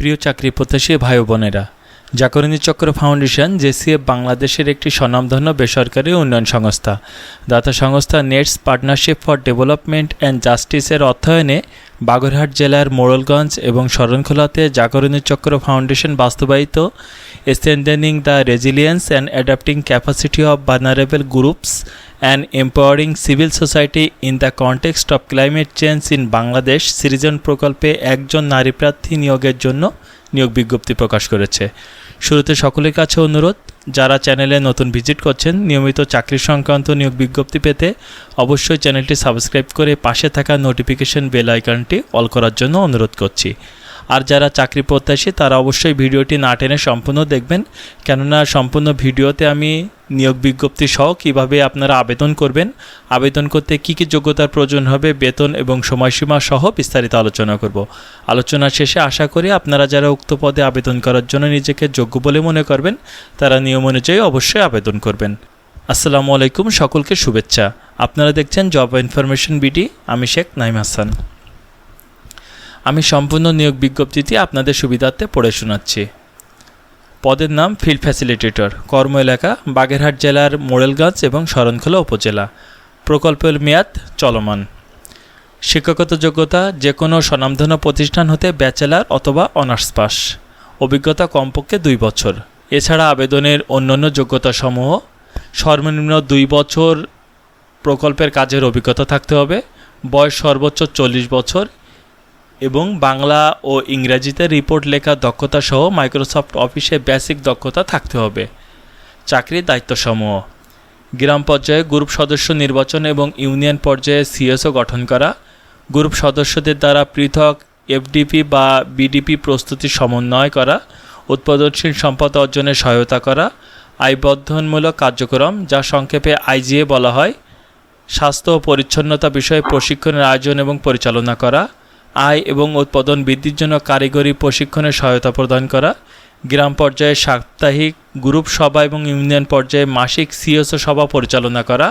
প্রিয় চাকরি প্রত্যাশী ভাই বোনেরা। জাকরণী চক্র ফাউন্ডেশন জেসিএফ বাংলাদেশের একটি স্বনামধন্য বেসরকারি উন্নয়ন সংস্থা। দাতা সংস্থা Netz partnership for development and জাস্টিসের অর্থায়নে বাগেরহাট জেলার মোড়লগঞ্জ এবং শরণখোলাতে জাগরণী চক্র ফাউন্ডেশন বাস্তবায়িত strengthening the resilience and adapting capacity of vulnerable groups and empowering civil society in the context of climate change in Bangladesh Srijan প্রকল্পে একজন নারী প্রার্থী নিয়োগের জন্য নিয়োগ বিজ্ঞপ্তি প্রকাশ করেছে। শুরুতে সকলের কাছে অনুরোধ, যারা চ্যানেলে নতুন ভিজিট করছেন, নিয়মিত চাকরি সংক্রান্ত নিয়োগ বিজ্ঞপ্তি পেতে অবশ্যই চ্যানেলটি সাবস্ক্রাইব করে পাশে থাকা নোটিফিকেশন বেল আইকনটি অল করার জন্য অনুরোধ করছি। আর যারা চাকরি প্রত্যাশী, তারা অবশ্যই ভিডিওটি না টেনে সম্পূর্ণ দেখবেন। কেননা সম্পূর্ণ ভিডিওতে আমি নিয়োগ বিজ্ঞপ্তি সহ কীভাবে আপনারা আবেদন করবেন, আবেদন করতে কী কী যোগ্যতার প্রয়োজন হবে, বেতন এবং সময়সীমা সহ বিস্তারিত আলোচনা করব। আলোচনা শেষে আশা করি আপনারা যারা উক্ত পদে আবেদন করার জন্য নিজেকে যোগ্য বলে মনে করবেন, তারা নিয়ম অনুযায়ী অবশ্যই আবেদন করবেন। আসসালামু আলাইকুম, সকলকে শুভেচ্ছা। আপনারা দেখছেন জব ইনফরমেশন বিডি, আমি শেখ নাইম হাসান। আমি সম্পূর্ণ নিয়োগ বিজ্ঞপ্তিটি আপনাদের সুবিধার্থে পড়ে শোনাচ্ছি। পদের নাম ফিল্ড ফ্যাসিলিটেটর। কর্ম এলাকা, বাগেরহাট জেলার মোড়েলগঞ্জ এবং শরণখোলা উপজেলা। প্রকল্পের মেয়াদ চলমান। শিক্ষাগত যোগ্যতা যে কোনো স্বনামধন্য প্রতিষ্ঠান হতে ব্যাচেলার অথবা অনার্স পাস। অভিজ্ঞতা কমপক্ষে দুই বছর। এছাড়া আবেদনের অন্যান্য যোগ্যতাসমূহ, সর্বনিম্ন দুই বছর প্রকল্পের কাজের অভিজ্ঞতা থাকতে হবে, বয়স সর্বোচ্চ চল্লিশ বছর এবং বাংলা ও ইংরেজিতে রিপোর্ট লেখার দক্ষতা সহ মাইক্রোসফট অফিসে বেসিক দক্ষতা থাকতে হবে। চাকরির দায়িত্বসমূহ। গ্রাম পর্যায়ে গ্রুপ সদস্য নির্বাচন এবং ইউনিয়ন পর্যায়ে সিএসও গঠন করা। গ্রুপ সদস্যদের দ্বারা পৃথক এফডিপি বা বিডিপি প্রস্তুতি সমন্বয় করা। উৎপাদনশীল সম্পদ অর্জনে সহায়তা করা। আয়বর্ধনমূলক কার্যক্রম, যা সংক্ষেপে আইজিএ বলা হয়। স্বাস্থ্য ও পরিচ্ছন্নতা বিষয়ে প্রশিক্ষণের আয়োজন এবং পরিচালনা করা। আয় এবং উৎপাদন বৃদ্ধির জন্য কারিগরি প্রশিক্ষণের সহায়তা প্রদান করা, গ্রাম পর্যায়ে সাপ্তাহিক গ্রুপ সভা এবং ইউনিয়ন পর্যায়ে মাসিক সিএসও সভা পরিচালনা করা,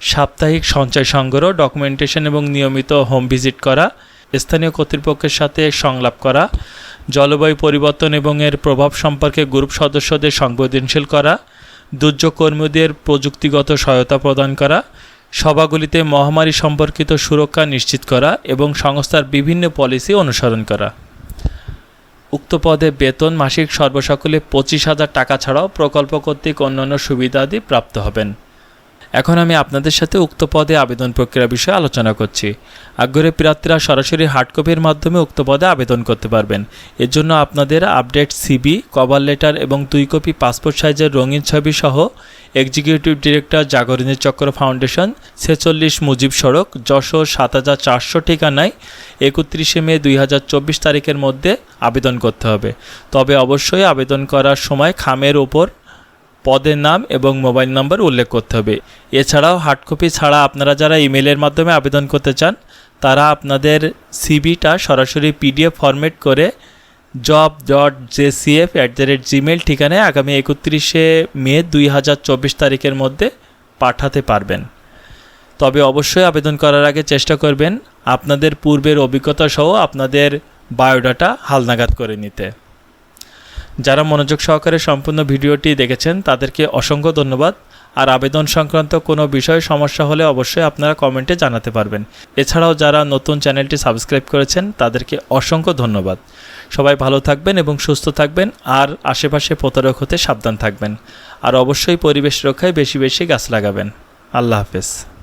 সাপ্তাহিক সঞ্চয় সংগ্রহ ডকুমেন্টেশন এবং নিয়মিত হোম ভিজিট করা, স্থানীয় কর্তৃপক্ষের সাথে সংলাপ করা, জলবায়ু পরিবর্তন এবং এর প্রভাব সম্পর্কে গ্রুপ সদস্যদের সংবেদনশীল করা, দুর্যোগ কর্মীদের প্রযুক্তিগত সহায়তা প্রদান করা সভাগুলিতে মহামারী সম্পর্কিত সুরক্ষা নিশ্চিত করা এবং সংস্থার বিভিন্ন পলিসি অনুসরণ করা। উক্ত পদে বেতন মাসিক সর্বসকলে পঁচিশ হাজার টাকা ছাড়াও প্রকল্প কর্তৃক অন্যান্য সুবিধাদি প্রাপ্ত হবেন। এখন আমি আপনাদের সাথে উক্ত পদে আবেদন প্রক্রিয়া বিষয়ে আলোচনা করছি। আগ্রহী প্রার্থীরা সরাসরি হার্ড কপির মাধ্যমে উক্ত পদে আবেদন করতে পারবেন। এর জন্য আপনাদের আপডেট সিবি, কভার লেটার এবং দুই কপি পাসপোর্ট সাইজের রঙিন ছবি সহ এক্সিকিউটিভ ডিরেক্টর জাগরণী চক্র ফাউন্ডেশন, ছেচল্লিশ মুজিব সড়ক, যশোর সাত হাজার চারশো ঠিকানায় একত্রিশে মে দুই হাজার চব্বিশ তারিখের মধ্যে আবেদন করতে হবে। তবে অবশ্যই আবেদন করার সময় খামের ওপর পদের নাম এবং মোবাইল নাম্বার উল্লেখ করতে হবে। এছাড়াও হার্ড কপি ছাড়া আপনারা যারা ইমেলের মাধ্যমে আবেদন করতে চান, তারা আপনাদের সিবিটা সরাসরি পিডিএফ ফরম্যাট করে job dot JCF at the rate Gmail ঠিকানায় আগামী একত্রিশে মে দুই হাজার চব্বিশ তারিখের মধ্যে পাঠাতে পারবেন। তবে অবশ্যই আবেদন করার আগে চেষ্টা করবেন আপনাদের পূর্বের অভিজ্ঞতা সহ আপনাদের বায়োডাটা হালনাগাদ করে নিতে। যারা মনোযোগ সহকারে সম্পূর্ণ ভিডিওটি দেখেছেন, তাদেরকে অসংখ্য ধন্যবাদ। আর আবেদন সংক্রান্ত কোনো বিষয়ে সমস্যা হলে অবশ্যই আপনারা কমেন্টে জানাতে পারবেন। এছাড়াও যারা নতুন চ্যানেলটি সাবস্ক্রাইব করেছেন, তাদেরকে অসংখ্য ধন্যবাদ। সবাই ভালো থাকবেন এবং সুস্থ থাকবেন, আর আশেপাশে প্রতারক হতে সাবধান থাকবেন। আর অবশ্যই পরিবেশ রক্ষায় বেশি বেশি গাছ লাগাবেন। আল্লাহ হাফেজ।